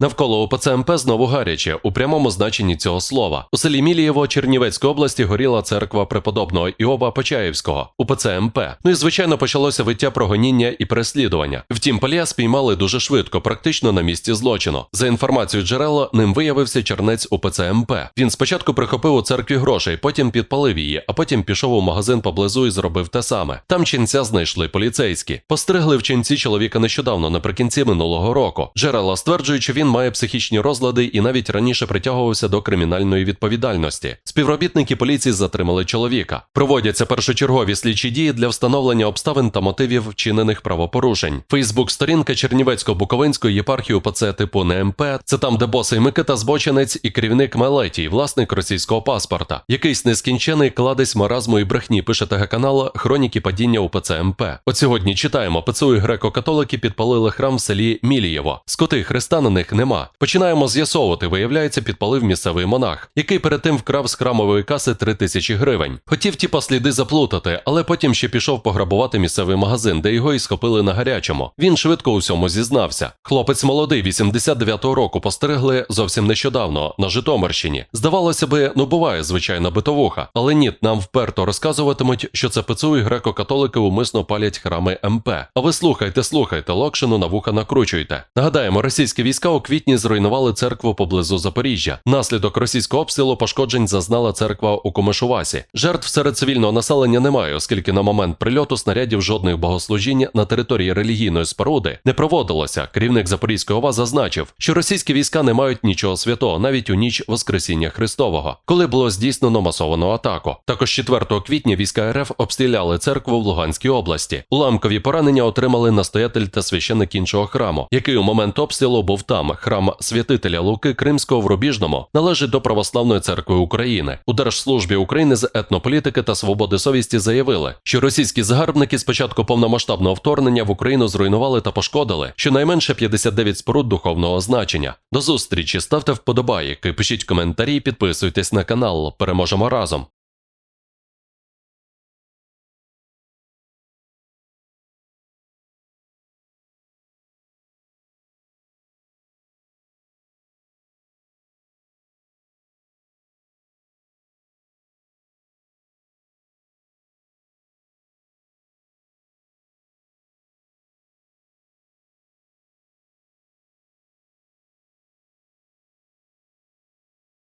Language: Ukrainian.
Навколо УПЦ МП знову гаряче у прямому значенні цього слова. У селі Мілієво Чернівецької області горіла церква преподобного Іова Почаївського УПЦ МП. Ну і звичайно почалося виття прогоніння і переслідування. Втім, палія спіймали дуже швидко, практично на місці злочину. За інформацією джерела, ним виявився чернець УПЦ МП. Він спочатку прихопив у церкві грошей, потім підпалив її, а потім пішов у магазин поблизу і зробив те саме. Там ченця знайшли поліцейські. Постригли в ченці чоловіка нещодавно, наприкінці минулого року. Джерела стверджують, що він має психічні розлади і навіть раніше притягувався до кримінальної відповідальності. Співробітники поліції затримали чоловіка. Проводяться першочергові слідчі дії для встановлення обставин та мотивів вчинених правопорушень. Фейсбук-сторінка Чернівецько-Буковинської єпархії УПЦ типу НМП. Це там, де босий Микита Збочинець і керівник Мелетій, власник російського паспорта. Якийсь нескінчений кладезь маразму і брехні пише ТГ Хроніки падіння УПЦ МП. От сьогодні читаємо: ПЦУ і греко-католики підпалили храм в селі Мілієво. Скоти Христа на них нема. Починаємо з'ясовувати. Виявляється, підпалив місцевий монах, який перед тим вкрав з храмової каси 3 тисячі гривень. Хотів тіпа сліди заплутати, але потім ще пішов пограбувати місцевий магазин, де його і схопили на гарячому. Він швидко у всьому зізнався. Хлопець молодий, 89-го року, постерегли зовсім нещодавно на Житомирщині. Здавалося би, ну буває звичайна битовуха, але ні, нам вперто розказуватимуть, що це ПЦУ і греко-католики умисно палять храми МП. А ви слухайте, слухайте, локшину на вуха накручуйте. Нагадаємо, російські війська у квітні зруйнували церкву поблизу Запоріжжя. Наслідок російського обстрілу пошкоджень зазнала церква у Комишувасі. Жертв серед цивільного населення немає, оскільки на момент прильоту снарядів жодних богослужінь на території релігійної споруди не проводилося. Керівник Запорізької ОВА зазначив, що російські війська не мають нічого святого навіть у ніч Воскресіння Христового, коли було здійснено масовану атаку. Також 4 квітня війська РФ обстріляли церкву в Луганській області. Уламкові поранення отримали настоятель та священик іншого храму, який у момент обстрілу був там. Храм святителя Луки Кримського в Рубіжному належить до Православної церкви України. У Держслужбі України з етнополітики та свободи совісті заявили, що російські загарбники з початку повномасштабного вторгнення в Україну зруйнували та пошкодили щонайменше 59 споруд духовного значення. До зустрічі ставте вподобайки, пишіть коментарі, підписуйтесь на канал. Переможемо разом.